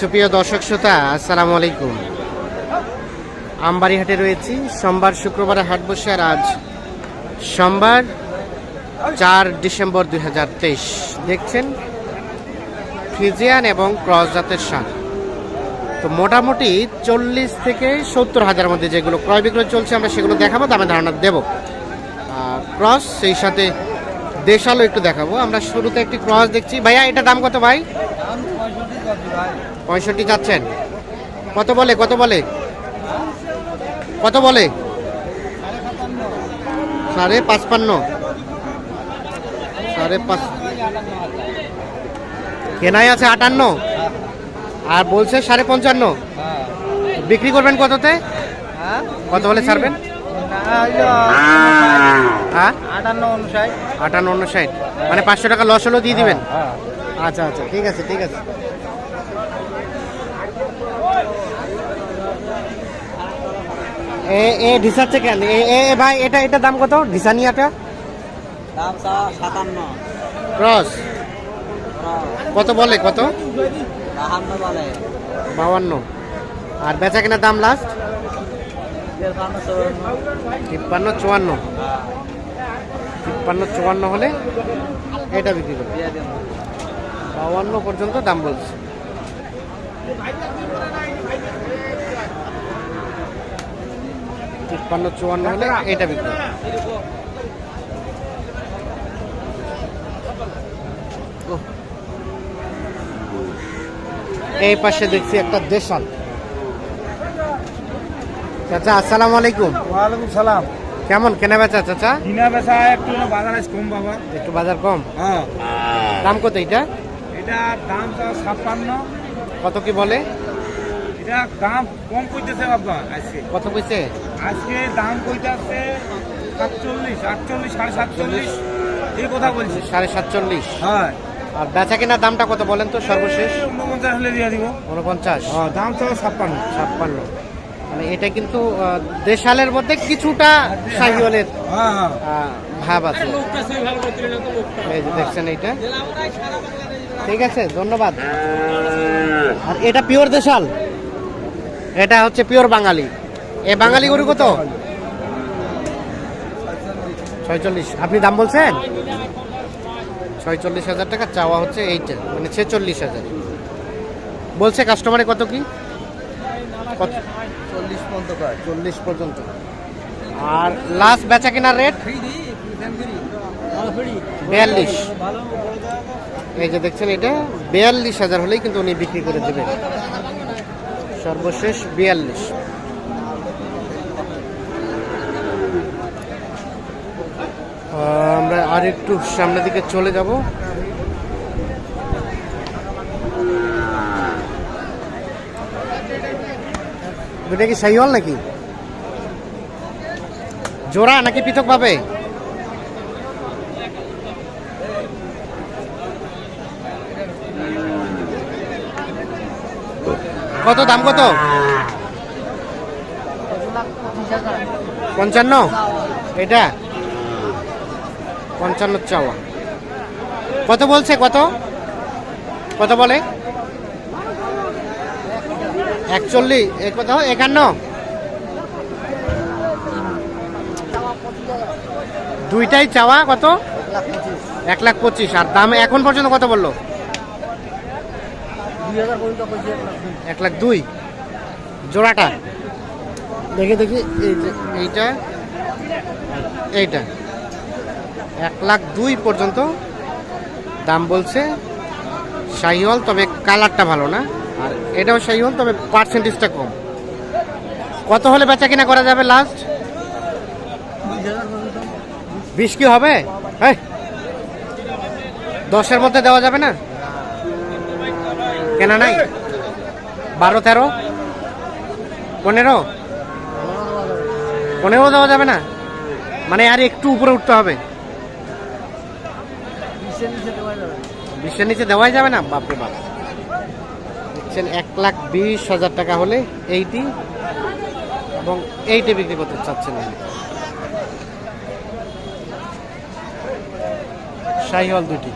সুপ্রিয় দর্শক শ্রোতা, আসসালামু আলাইকুম। আমবাড়িহাটে রয়েছি। সোমবার শুক্রবারে হাট বসে আর আজ সোমবার চার ডিসেম্বর দুই দেখছেন, ফ্রিজিয়ান এবং ক্রস জাতের সার। তো মোটামুটি চল্লিশ থেকে সত্তর হাজারের মধ্যে যেগুলো ক্রয় বিক্রয় চলছে, আমরা সেগুলো দেখাবো, দামে ধারণা দেবো। ক্রস, সেই সাথে দেশালও একটু দেখাবো। আমরা শুরুতে একটি ক্রস দেখছি। ভাইয়া এটা দাম কত ভাই? পঁয়ষট্টি যাচ্ছেন কত বলে কত বলে? কত বলে? সাড়ে পাঁচপান্ন। সাড়ে পাঁচ কেনাই আছে আটান্ন। আর বলছে সাড়ে পঞ্চান্ন। বিক্রি করবেন কততে? কত হলে ছাড়বেন? হ্যাঁ? আটান্ন অনুসায় আটান্ন ষাট মানে পাঁচশো টাকা লস হলেও দিয়ে দিবেন? আচ্ছা আচ্ছা। ঠিক আছে ঠিক আছে। এ এ ঢিসাচ্ছে কেন? এ এ ভাই এটা এটা দাম কত? ঢিসানিয়াটা দাম সাতান্ন। ক্রস। কত বলে কত? বাহান্ন বলে। বাউান্ন আর বেচা কেনার দাম লাস্ট তিপ্পান্ন চুয়ান্ন। তিপ্পান্ন চুয়ান্ন। হলে এটা বিক্রি করবে। বাউান্ন পর্যন্ত দাম বলছে। তিপ্পান্ন চুয়ান্ন হলে এটা বিক্রি এই পাশে দেখছি একটা দেশাল। চাচা আসসালামু আলাইকুম। ওয়ালাইকুম সালাম। কেমন কেনা বেচা চাচা? কিনা বেচা একটু বাজার আছে কম বাবা। একটু বাজার কম? হ্যাঁ। দাম কত এটা? এটা দাম ছাপ্পান্ন। কত কি বলে? এটা দাম কম কইতেছে বাবা আজকে। কত কইছে? আজকে দাম কইতেছে সাতচল্লিশ আটচল্লিশ সাড়ে সাতচল্লিশ। এই কথা বলছি। সাড়ে সাতচল্লিশ। হ্যাঁ। আর বেচা কেনার দামটা কত বলেন তো সর্বশেষ? উনপঞ্চাশ হলে দিয়ে দিব। উনপঞ্চাশ। হ্যাঁ দাম চাওয়া ছাপ্পান্ন। ছাপ্পান্ন। মানে এটা কিন্তু দেশালের মধ্যে কিছুটা শাহিওয়ালের হ্যাঁ হ্যাঁ। ভাব আছে। এই যে দেখছেন এইটা? ঠিক আছে ধন্যবাদ। আর এটা পিওর দেশাল? এটা হচ্ছে পিওর বাঙালি। এ বাঙালি গরু কত? ছয়চল্লিশ। আপনি দাম বলছেন? ছয়চল্লিশ হাজার টাকা চাওয়া হচ্ছে এইটা মানে ছেচল্লিশ হাজার। বলছে কাস্টমারে কত কি? চল্লিশ পর্যন্ত চল্লিশ পর্যন্ত। আর লাস্ট বেচা কেনার রেট বিয়াল্লিশ। এই যে দেখছেন এটা বিয়াল্লিশ হাজার হলেই কিন্তু উনি বিক্রি করে দেবেন। সর্বশেষ বিয়াল্লিশ। আমরা আর একটু সামনের দিকে চলে যাব। এটা কি সাইওয়াল নাকি? জোড়া নাকি পৃথক ভাবে কত দাম কত? পঞ্চান্ন? এটা? পঞ্চান্ন চাওয়া। কত বলছে, কত? কত বলে? একচল্লিশ কত? একান্ন? দুইটাই চাওয়া, কত? এক লাখ পঁচিশ। আর দাম এখন পর্যন্ত কত বলল? এক লাখ দুই। জোড়াটা? দেখে দেখি, এই এইটা এইটা। এক লাখ দুই পর্যন্ত দাম বলছে। শাহিওয়াল তবে কালারটা ভালো না। আর এটাও শাহিওয়াল তবে পার্সেন্টেজটা কম। কত হলে বেচা কিনা করা যাবে লাস্ট বিশ কি হবে? এই, দশের মধ্যে দেওয়া যাবে না? কেনা নাই? বারো তেরো? পনেরো? পনেরো দেওয়া যাবে না? মানে আর একটু উপরে উঠতে হবে। বিশের নিচে দেওয়াই যাবে না? বাপরে বাপ। দেখছেন এক লাখ বিশ হাজার টাকা হলে এইটি এবং এইটি বিক্রি করতে চাচ্ছেন। শাহিওয়াল দুটি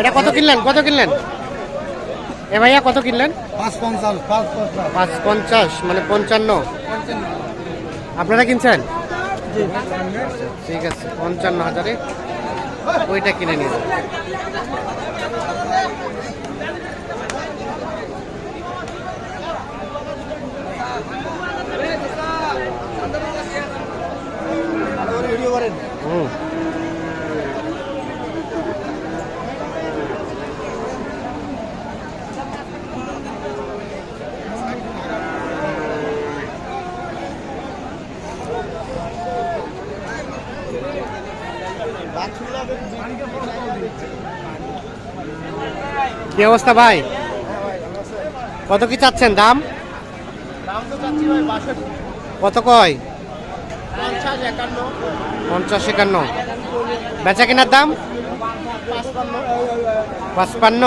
এটা কত কিনলেন? কত কিনলেন? এ ভাইয়া কত কিনলেন? পাঁচ পঞ্চাশ পাঁচ পঞ্চাশ মানে পঞ্চান্ন? আপনারা কিনছেন? ঠিক আছে পঞ্চান্ন হাজারে ওইটা কিনে নিন। কি অবস্থা ভাই? কত কি চাচ্ছেন, দাম? কত কয়? পঞ্চাশ একান্ন। বেচা কেনার দাম? পাঁচপান্ন।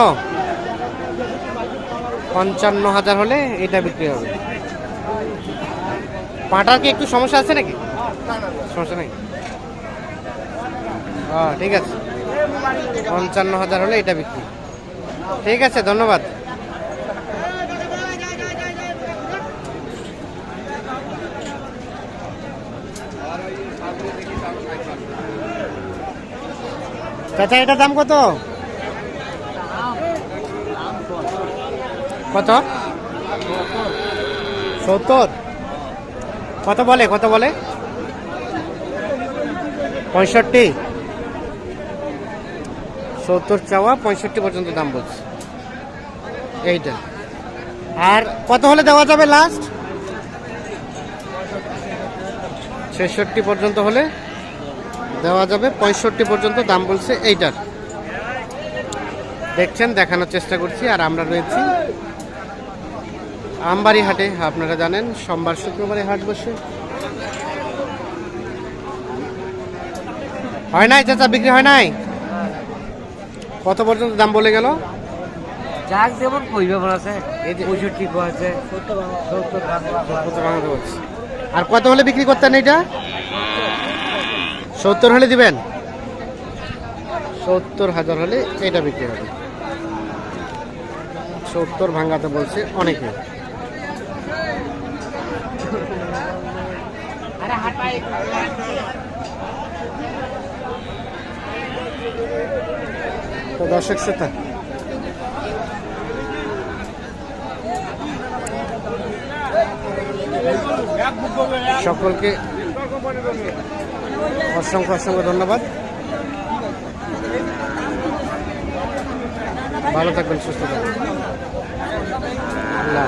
পঞ্চান্ন হাজার হলে এটা বিক্রি হবে। পাটার কি একটু সমস্যা আছে নাকি? সমস্যা নেই। ঠিক আছে। পঞ্চান্ন হাজার হলে এটা বিক্রি। ঠিক আছে ধন্যবাদ। চাচা এটার দাম কত? কত? সত্তর। কত বলে কত বলে? পঁয়ষট্টি। সত্তর চাওয়া পঁয়ষট্টি পর্যন্ত দাম বলছে। এইটা। আর কত হলে দেওয়া যাবে লাস্ট ছেষট্টি পর্যন্ত হলে দেওয়া যাবে, পঁয়ষট্টি পর্যন্ত দাম বলছে এইটার। দেখছেন, দেখানোর চেষ্টা করছি, আর আমরা রয়েছি আমবাড়ি হাটে আপনারা জানেন, সোমবার শুক্রবারে হাট বসে। হয় নাই, চাচা, বিক্রি হয় নাই? কত পর্যন্ত দাম বলে গেল? যাক যেমন মনে আছে পঁয়ষট্টি আছে। আর কত হলে বিক্রি করতেন এটা সত্তর হলে দিবেন? সত্তর হাজার হলে এটা বিক্রি হবে। সত্তর ভাঙাতে বলছে অনেকে। তো দর্শক শ্রোতা সকলকে অসংখ্য অসংখ্য ধন্যবাদ। ভালো থাকবেন সুস্থ থাকবেন। আল্লাহ